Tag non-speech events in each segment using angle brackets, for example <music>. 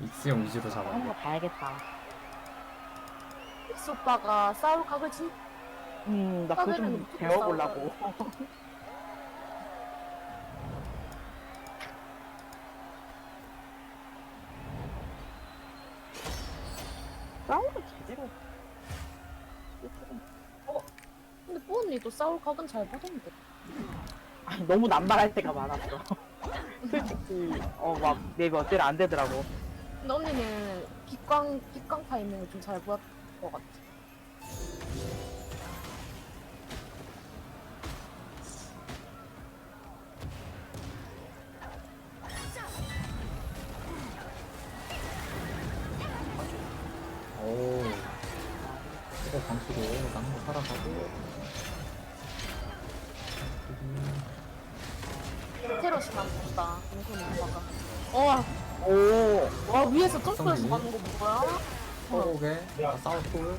익스형 위주로 잡았네. 거 봐야겠다. 엑스 오빠가 싸울 각을 진 음, 나 그거 좀 배워보려고. 싸움을 제대로. 근데 뿌언니도 싸울 각은 잘 보던데 아니, 너무 남발할 때가 많았어. <laughs> 솔직히, 어, 막, 내 멋대로 안 되더라고. 근데 언니는 기광 기광 타이밍을 좀잘 보였던 것 같아 오. 이거 방수로 나는 거 살아가고. 테러시만 본다 동선 오빠가 어, 오, 와 위에서 점프해서? 가는 거 뭐야? 서로게 아, 싸웠고.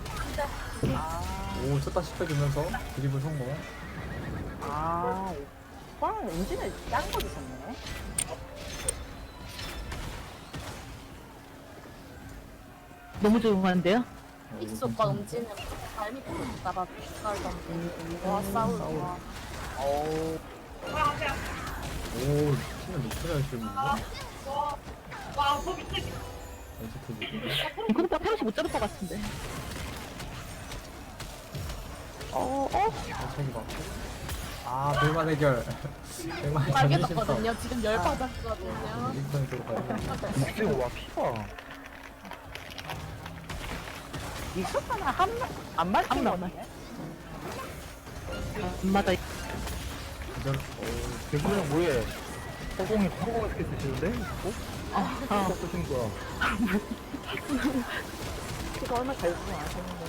아, 오, 첫다 씹혀주면서 드리블 성공. 아, 오빠는 엔진을 짠거 주셨네. 너무 조용한데요? 어, 익스 이거 오빠? 음지는 발밑으로 따라 깔던데 와 싸울 와 오, 오, 팀을 높게 잘 쓰는 그러니까 페럿이 못 잡을 것 같은데. 어, 어? 천천히. 아, 별만 해결. 별만 해결. 빨개졌거든요 지금 열 받았거든요 일선으로 가야 이거 와 피가 이 슈퍼는 한, 안 맞는 안거 맞아. 기절. 오, 대구형 뭐해 허공이 허공을 이렇게 쓰시는데? 어? 아, 어 쓰시는 거야 <laughs> 그거 얼마 잘 쓰지 않았는데.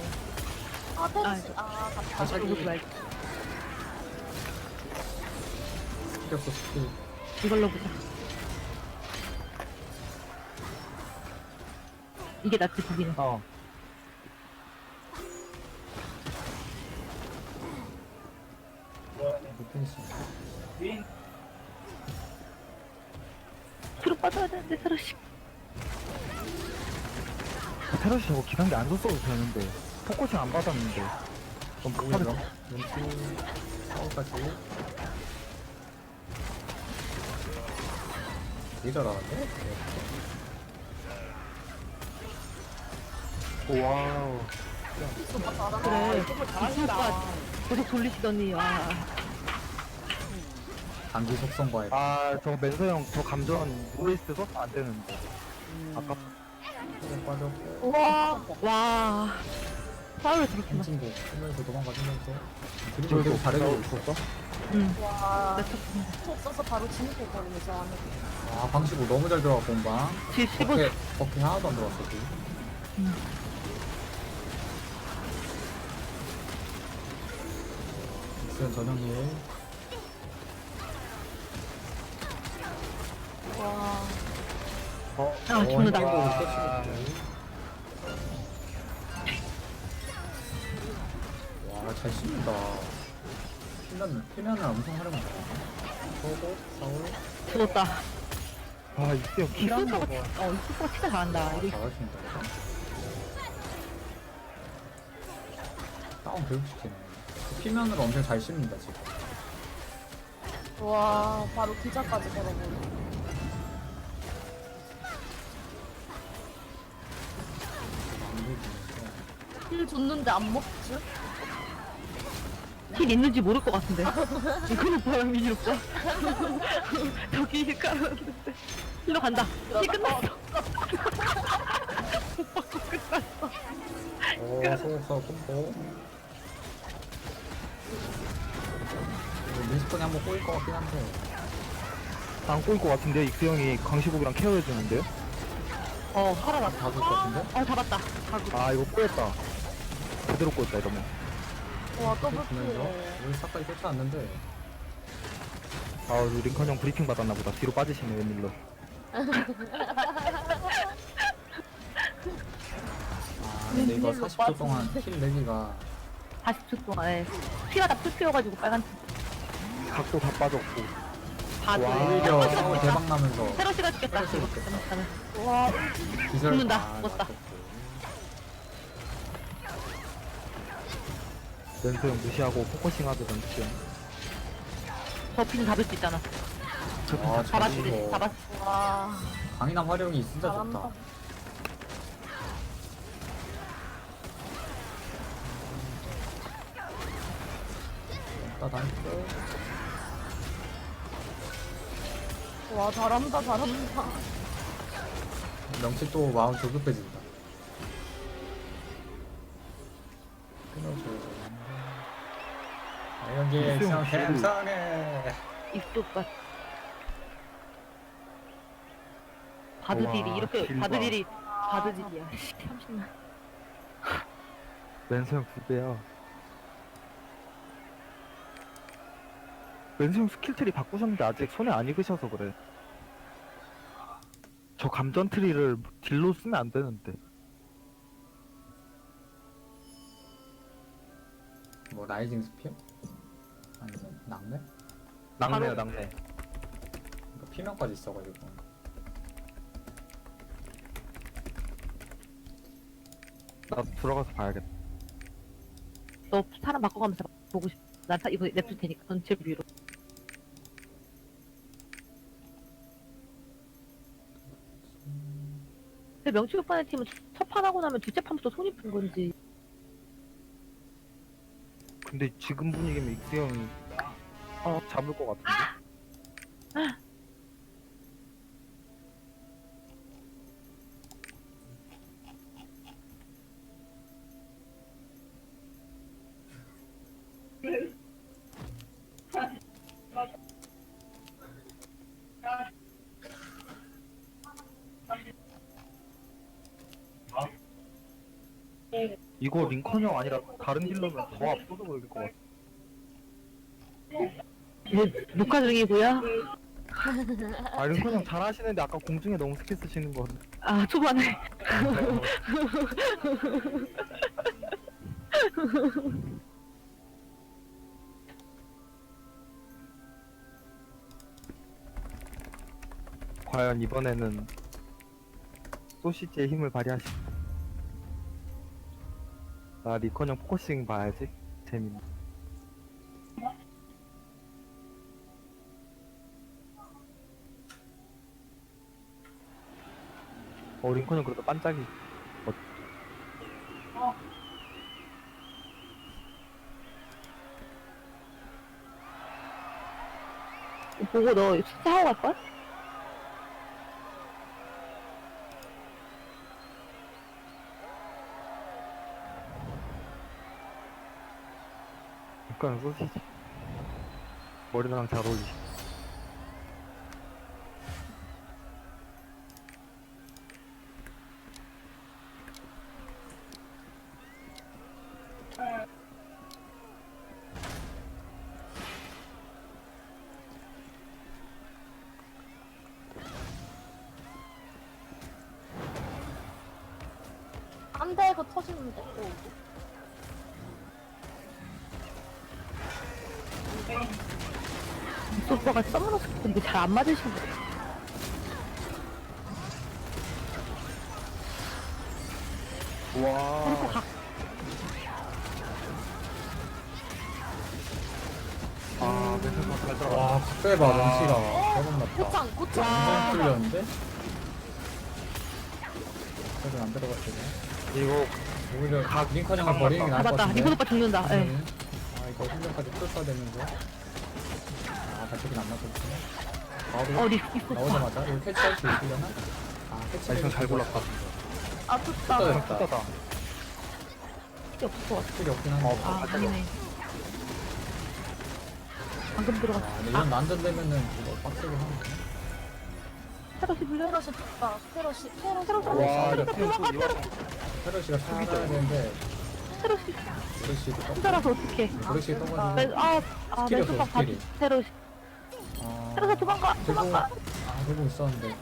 아 테러시 아 아, 갔다 자기 이거 말고 스킬 없어, 스킬. 이걸로 보자. 이게 낫지, 보기는. 어 안 썼어도 되는데 포커싱 안 받았는데 그럼 급하게 왼쪽 사우까지. 되게 잘하는데? 와우 익스 오빠 잘하네 그래. 계속 돌리시더니, 와. 단기 속성과의 아 저거 멘서 형 저 감전 노리스 써서 안 되는데 아까 소금 빠졌고. 와, 와. 파울을 저렇게 맞 펜친고 쓰면서 도망가주면서. 그리고 계속 잘해주고 있었어? 응. 와나 쳤습니다. 톡 써서 바로 진입해 버리네 저 안에 와, 방식으로 너무 잘 들어갔고, 공방. 뒤에 15, 버켓, 버켓 하나도 안 들어갔어, 지금. 음. 익스는 전형일. 와 어? 아, 죽는다. 와, 잘 씹는다. 필면, 필면을 엄청 활용한다. 서고, 사울, 죽었다. 아 이때 형이 킬한 슈퍼가, 거 봐. 어, 이 슈퍼가 진짜 잘한다. 아, 이거 잘하신다, 그죠? 다운 교육시키네. 필면으로 엄청 잘 씹는다, 지금. 와 바로 기자까지 걸어보네 힐 줬는데 안 먹지? 힐 있는지 모를 것 같은데. 이거는 바람 미니롭다. 저기 힐 깔았는데. 힐로 간다. 힐 끝났어. 오, 소속사 콤보. 민스폰이 한번 꼬일 것 같긴 한데. 안 꼬일 것 같은데 익스 형이 강시복이랑 케어해주는데요? 어, 살아났다. 다줄것 같은데? 어, 잡았다. 가구. 아 이거 꼬였다 제대로 꼬였다 이러면 와 더블 보면서 킬 우리 사까지 쫓아왔는데. 아 우리 링컨 형 브리핑 받았나 보다 뒤로 빠지시네 웬일로 아, 근데 이거 웬일로 40초 동안 킬 내기가 40초 동안에 피가 다 풀피어가지고 빨간 각도 다 빠졌고. 와. 오히려 싸울 대박 나면서 테러 시가 죽겠다. 이거 잘못하면. 와 기절. 죽는다. 아, 죽었다. 맞췄 고. 렌즈 형 무시하고 포커싱 렌즈 형. 저핀 잡을 수 있잖아. 아, 잡았지. 저기서 잡았어. 와 강인함 활용이 진짜 잘한다. 좋다. 따단. 와 잘한다 잘한다. 명치 또 마음 조급해진다. 길. 괜찮해. 입속밭. 바드딜이 이렇게. 바드딜이 바드딜이야. 30만. 렌즈 형두 배야. 렌즈 형 스킬 트리 바꾸셨는데 아직 손에 안 익으셔서 그래. 저 감전 트리를 딜로 쓰면 안 되는데. 뭐 라이징 스피어? 낙뢰? 낙내야 바로- 낙내. 그러니까 피명까지 있어가지고. 나 들어가서 봐야겠다. 너 사람 바꿔가면서 보고 싶. 난 사- 이거 냅둘 테니까 전체 뷰로. 근데 명치 오빠네 팀은 첫 판 하고 나면 둘째 판부터 손이 푼 건지. 근데 지금 분위기면 익스 형이 어 잡을 것 같은데. 이거 링컨 형 아니라 다른 딜러면 더 앞서서 보일 것 같아. 뭐 녹화 중이고요. 아형 잘하시는데 아까 공중에 너무 스킬 쓰시는 거. 아 초반에 <laughs> 과연 이번에는 소시지의 힘을 발휘하시. 나 리컨 형 포커싱 봐야지. 재밌네. 어 링컨 형 그래도 반짝이. 보고 너 숙제 하고 갈 걸? 약간 소시지. 머리랑 잘 어울리시. 오빠가 써머너스 근데 잘안거 와. 아, 내 생각 잘 들어가. 와, 갑자기 봐, 명치가. 대박 났다. 고창, 고창. 완전 뚫렸는데? 그래도 안 들어갔거든. 이거 오히려 각 링컨 형을 버리는 게 나을 것 잡았다. 같은데. 리본 오빠 죽는다. 예. 음. 아, 이거 훈련까지 풀어야 되면서. 아, 발톱이 안 나거든요. 바로 어, 리, 리스 오빠. 나오자마자 이거 캐치할 수 있으려나? 아, 캐치. 나이스 잘 골랐다. 아. 뜯어야 형 됐다. 필요 없을 것 같아. 필요 없긴 한데. 아, 아니네. 방금 들어갔어. 아, 근데 이런 난전되면은 이거 빡세게 하는데. 테러시 불려? 테러시 좋다. 테러시, 테러시. 테러시. 와, 또 이거 페러시가 살아야 되는데, 테러시. 브레시도 떡. 혼자라서 어떡해. 브레시 떠가지고. 아, 아, 아, 스킬이 없어. 테러시. 아, 테러시 도망가. 들고, 도망가. 아, 들고 있었는데.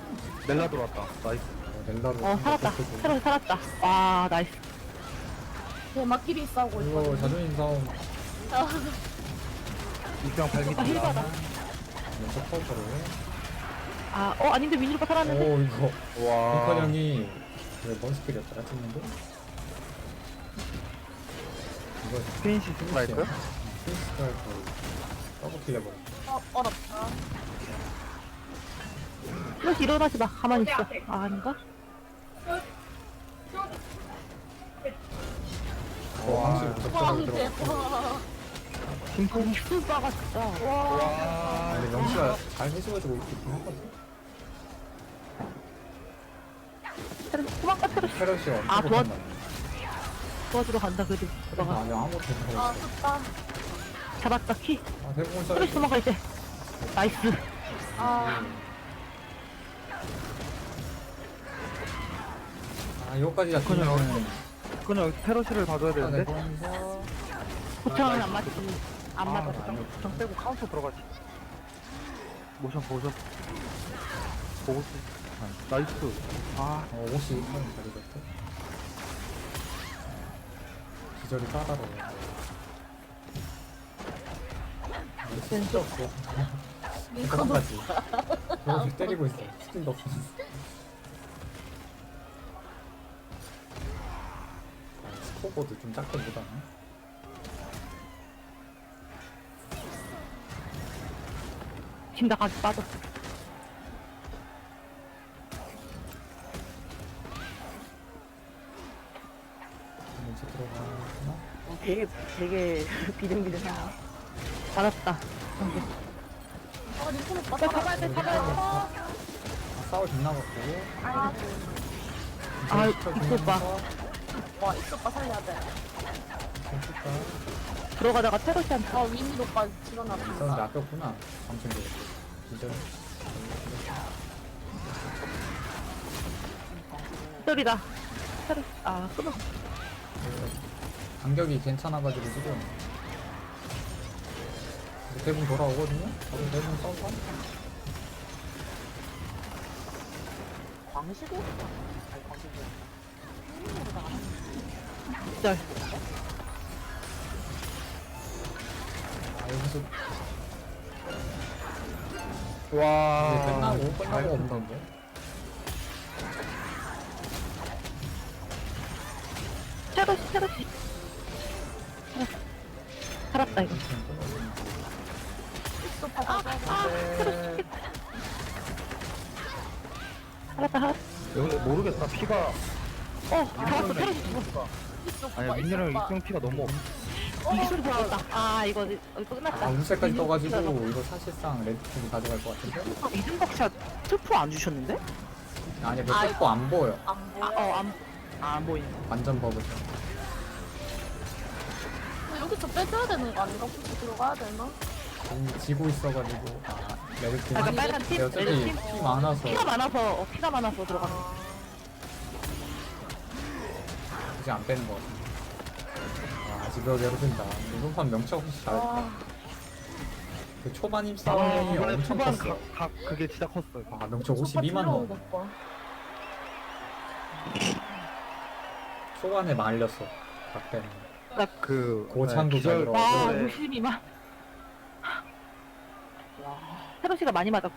넬라 들어왔다. 나이스. 어, 넬라로. 어, 살았다. 테러시 살았다. 와, 나이스. 대막끼리 싸우고 이거 있거든. 자존심 싸움. 이병 발밑 아, 힐받아. 왼쪽 커버를. 아, 어, 아닌데 민준 오빠 살았는데? 오 이거 와. 빈컨 형이 왜뭔 스킬이었더라 찍는데? 이거 스페인시 스트라이크? 스트라이크 더블킬 해버려 어, 어렵다. 플러시 일어나지 마. 가만히 있어. 아, 아닌가? 와, 적절하게 근데, 들어갔어 와. 팀포? 술바가 진짜. 아 근데 명치가 잘 해줘가지고 이렇게 한거같아 테레스, 도망가, 테레스. 페럿이 엄청 아, 도와-. 도와주러 간다, 그래도. 오빠가. 아니 아무것도 못하고 아, 있어 좋다. 잡았다, 키. 아 대부분 써 도망가, 이제. 나이스. 아, 아 이거까지 잡히면 그냥 테러시를 봐줘야 아, 되는데? 내보면서 고창은 안 맞지. 안 아, 맞아. 안 맞- 정 빼고 카운터 들어가지. 모션 모션. 보고 있 아, 나이스. 아, 어, 옷이 한번 잘해줬대. 기절이 까다로워. 진짜 없어. 이거까지. 이거 때리고 있어. 스킨도 없어. 아, 스코보드 좀 작게 보다네. 진다 가기 빠졌어. 이제 들어가나? 어, 되게 되게 <laughs> 비등비등하네. 맞았다. 아, 오빠 야, 잡아야 돼, 잡아야 돼. 아, 아, 싸울 빗나갔고. 아, 아, 이거 봐. 와, 이 오빠 살려야 돼. 좀 들어가다가 테러시한테. 아, 위미 오빠 그런데 집어넣었다. 아꼈구나. 방청객. 기절. 때리다. 테러시. 아, 끊어. 간격이 괜찮아가지고 지금 대부분 돌아오거든요? 저도 대부분 써서 광시도? 아니 광시도. 기절. 아 여기서 와. 이제 끝나고. 없는데 테러시, 테러시. 살았다, 이거. 살았다, 살았다. 여기 모르겠다. 피가 어, 잡았어, 테러시 죽었어. 민준이랑 오빠. 익경 피가 너무 없어. 이 소리 들어갔다. 아, 이거, 이거 끝났다. 아 운세까지 떠가지고 이거 사실상 레드팀이 가져갈 것 같은데? 이등박샷 트프 안 주셨는데? 아니 뭐 아이고. 뜯고 안 보여 안 아, 보여. 어, 안, 아, 안 보이네. 완전 버블 여기서 빼줘야 되는 거 아닌가? 혹시 들어가야 되나? 이미 지고 있어가지고 아 레드 팀 약간 빨간 팀? 네, 어차피 레드팀? 피 많아서 피가 많아서, 어, 피가 많아서 들어가는 거. 이제 안 빼는 것 같은데 아 지벽에로 된다 이번 명치 없이 잘했다 아, 그 초반 아, 힘싸움이 이번에 엄청 초반 컸어 각, 각 그게 진짜 컸어요. 아 명치 52만 들어온 원. 초반에 말렸어 각 때문에 그 고창도 잘 들어가고. 와, 네. 62만. 와. 테러시가 많이 맞아.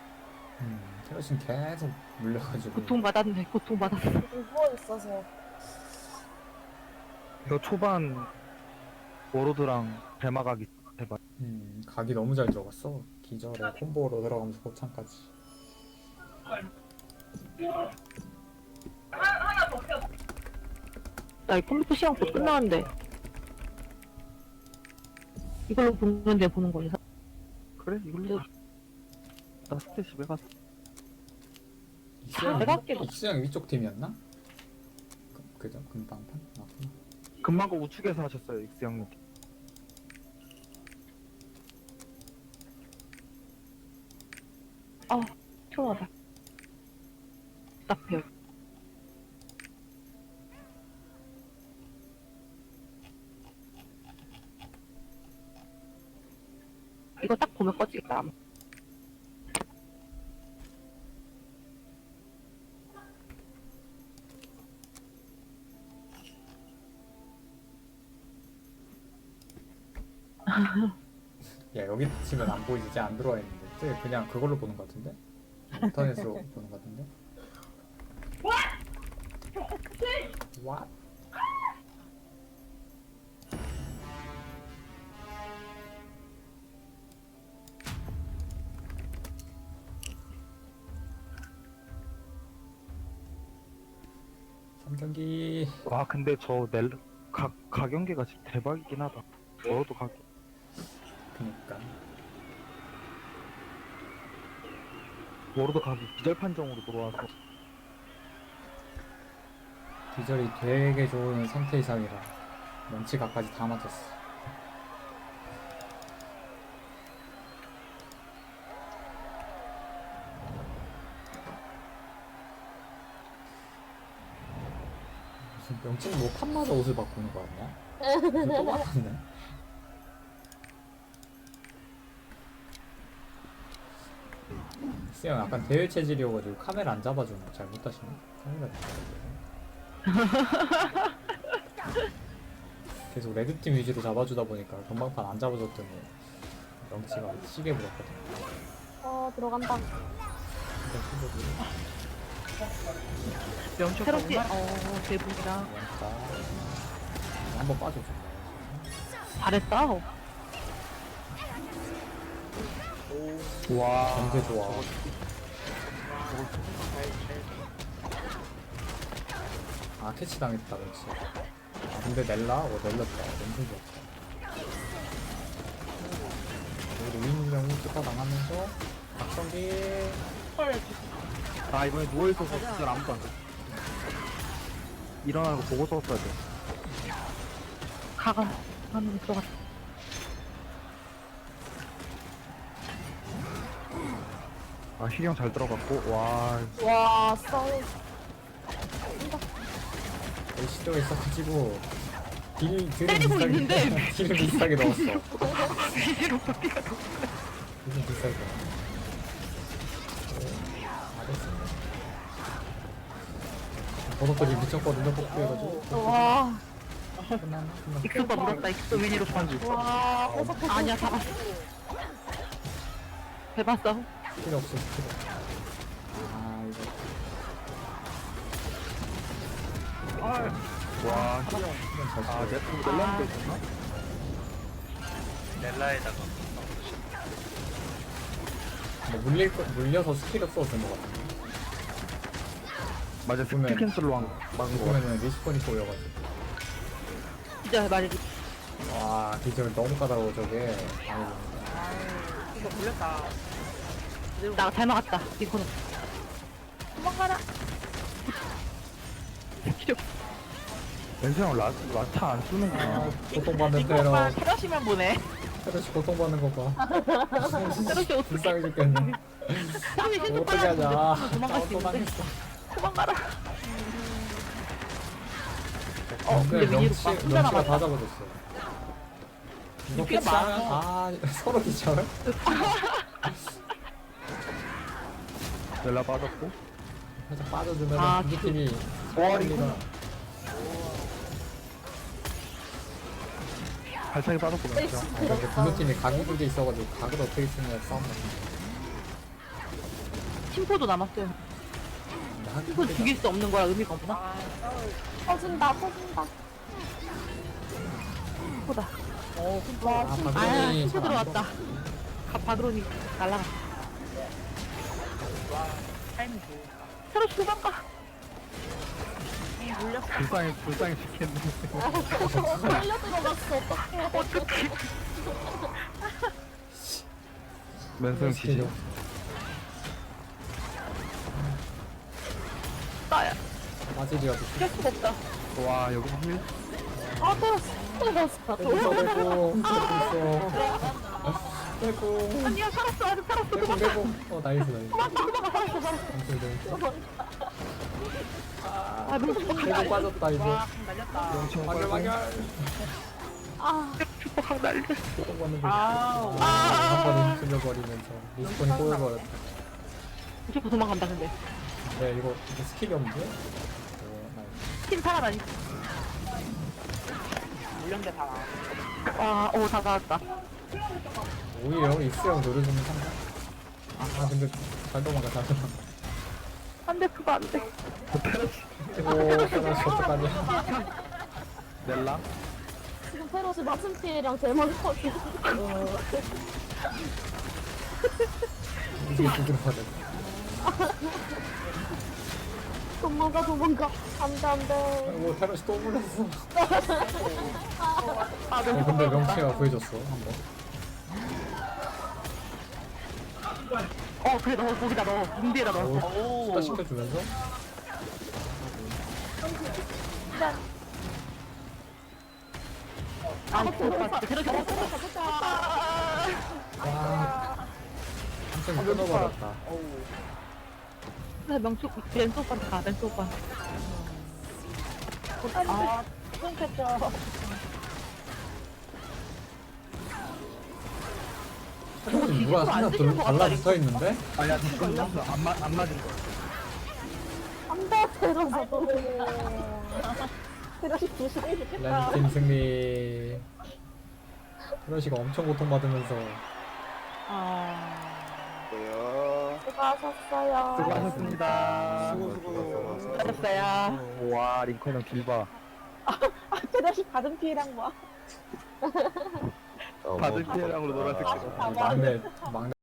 음, 테러신 계속 물려가지고 고통받았네, 고통받았어. 누워 있어서. 그 초반 워로드랑 대마각이 대박. 음, 각이 너무 잘 들어갔어 기절에 콤보로 들어가면서 고창까지 나이 컴퓨터 시간 곧 끝나는데. 이걸로 보는 데 보는 거니? 그래 이걸로. 나 스테 집에 가서. 익수형 내가 할게. 익수형 위쪽 팀이었나? 그, 그죠? 금방판? 맞구나 금방 그 우측에서 하셨어요 익스 형님. 아, 피곤하다. 답답해요. 이거 딱 보면 꺼지겠다. 아마. 야 여기 치면 안 보이지 이제 안 들어와 있는데 쟤 그냥 그걸로 보는 것 같은데? 인터넷으로 <laughs> 보는 것 같은데? What? 삼경기 와 근데 저 넬, 가, 가경계가 진짜 대박이긴 하다 저도 가 그니까. 워로드 가기 기절 판정으로 들어와서 기절이 되게 좋은 상태 이상이라 명치각까지 다 맞았어. 무슨 명치 뭐 칸마다 옷을 바꾸는 거 아니야? 이거 <laughs> 또 맞았네 수영 약간 대회 체질이어가지고 카메라 안 잡아주는 거 잘 못하시네. 카메라 잡아주고 계속 레드팀 위주로 잡아주다 보니까 전방판 안 잡아줬더니 명치가 시계 불었거든 어 들어간다. 근데 시계도 명초 새롭게 얼마나- 어 대박이다. 원가 한번 빠져준다 잘했다 와. 경제 좋아. 아. 캐치 당했다 그렇지 아 근데 넬라? 어 넬렸다 엄청 좋았다 우리 윈명이 쫓아 당하면서 박성기. 나 이번에 누워있어서 기절 아무도 안 돼. 일어나는 거 보고 썼어야 돼. 가가 가는 들어갔 아 휘령 잘 들어갔고 와. 와 싸우. 이 시도에 있어가지고 딜 딜을 때리고 비싸게 있는데. <laughs> 딜을 비싸게 넣었어. 딜을 비싸게 넣었어. 잘했어. 버섯들이 미쳤거든요 폭주해가지고. 와. 익스가 물었다. 익스 위로 스펀지 와 버섯 아니야 잡았어. 해봤어 필요 없어 필요 없어 아 이거 와 아. 넷, 넬라인데 있었나? 넬라에다가 뭐 물릴 거, 물려서 스킬을 써도 된것 같은데 맞아, 스킬 캔슬로 한, 막은 거 같아. 보면은 리스폰이 보여가지고 진짜 말이지 와 기절 너무 까다로워 저게 아이고 이거 물렸다. 나 잘 막았다 이거는 도망가라. 렌즈형 라, 라차 안아 쓰는구나. 고통받는 이거 오빠 테러 테러시면 보네. 테러시 고통받는 거봐. 때려시 어떻게 불쌍해 죽겠네. 땀이 계속 어떻게 하냐 빨라지는데 도망갈 아, 수또 있는데. 당했어 도망가라. 어 근데 명치 막 혼자 명치가 다 남았다. 잡아줬어. 이거 패치하면 많아. 아 서로 기절 <laughs> 넬라 빠졌고. 살짝 빠져주면 아, 두 팀이 와, 이거. 발차기 빠졌고, 렌즈형. 아, 근데 블루 팀이 각이 두개 있어가지고 각을 어떻게 쓰느냐 싸움 같은 팀포도 남았어요 팀포 죽일 수 없는 거라 의미가 없나? 터진다 터진다. 보다 어, 와 아, 아 팀포 잘안 들어왔다 가 바드론이 날라갔다 와, 타이밍 좋아. 새로 도망가 물렸어. 불쌍해, 불쌍해 죽겠네. 살려 들어갔어 어떡해. 맨성 지지. 나야 마질이라도 피할 수가 없다 와, 여기서 힐. 아 때렸어. 내고 내고 내고 있어 내고. 아니야 살았어 아직 살았어. 내고 내고 어 나이스 나이스. 아무튼 아 너무 내고 빠졌다 이제. 와, 날렸다. 영청 마결 마결 아 축복한 날 고통받는 거 아우. 한 번에 휩쓸려버리면서 리스폰이 꼬여버렸다. 무조건 도망간다 근데. 네 이거 이거 스킬이 없는데? 오 나이스. 팀 살아나니 물렸는데 다 나와. 와오다 나왔다 오히려 익스형 노려주면 상관 아 근데 잘 도망가 잘 도망가 안돼 그거 안돼 오 페러시 어떡하냐 넬라? 지금 페럿이 맞은 피해량 제일 많거든. 어, 이게 두드려 맞아 도망가 도망가. 안돼 안돼. 아이고 페러시 또 물렸어 어 근데 명치가 구해줬어 한 번 어 그래 넣어 거기다 넣어. 뭉디에다 넣었어. 오 수다 시켜주면서? 아 오빠 그렇게 넣었어. 와 한참 끊어버렸다. 그래 명수 왼쪽 오빠한테 가 왼쪽 오빠 아 끊겼죠 누가 하나 둘 달라붙어 있는데? 아야 저 끝났어 안, 맞, 안 맞은 거 안돼 페럿아도. 페럿이 부실해 죽겠다. 렌팀 승리 페러시가 엄청 고통받으면서. 아. 수고하셨어요. 수고하셨습니다. 수고 수고 잘했어요. 와 링컨 형 길봐. 페럿이 받은 피해량 뭐 받은 피해량으로 놀았을 막내 막내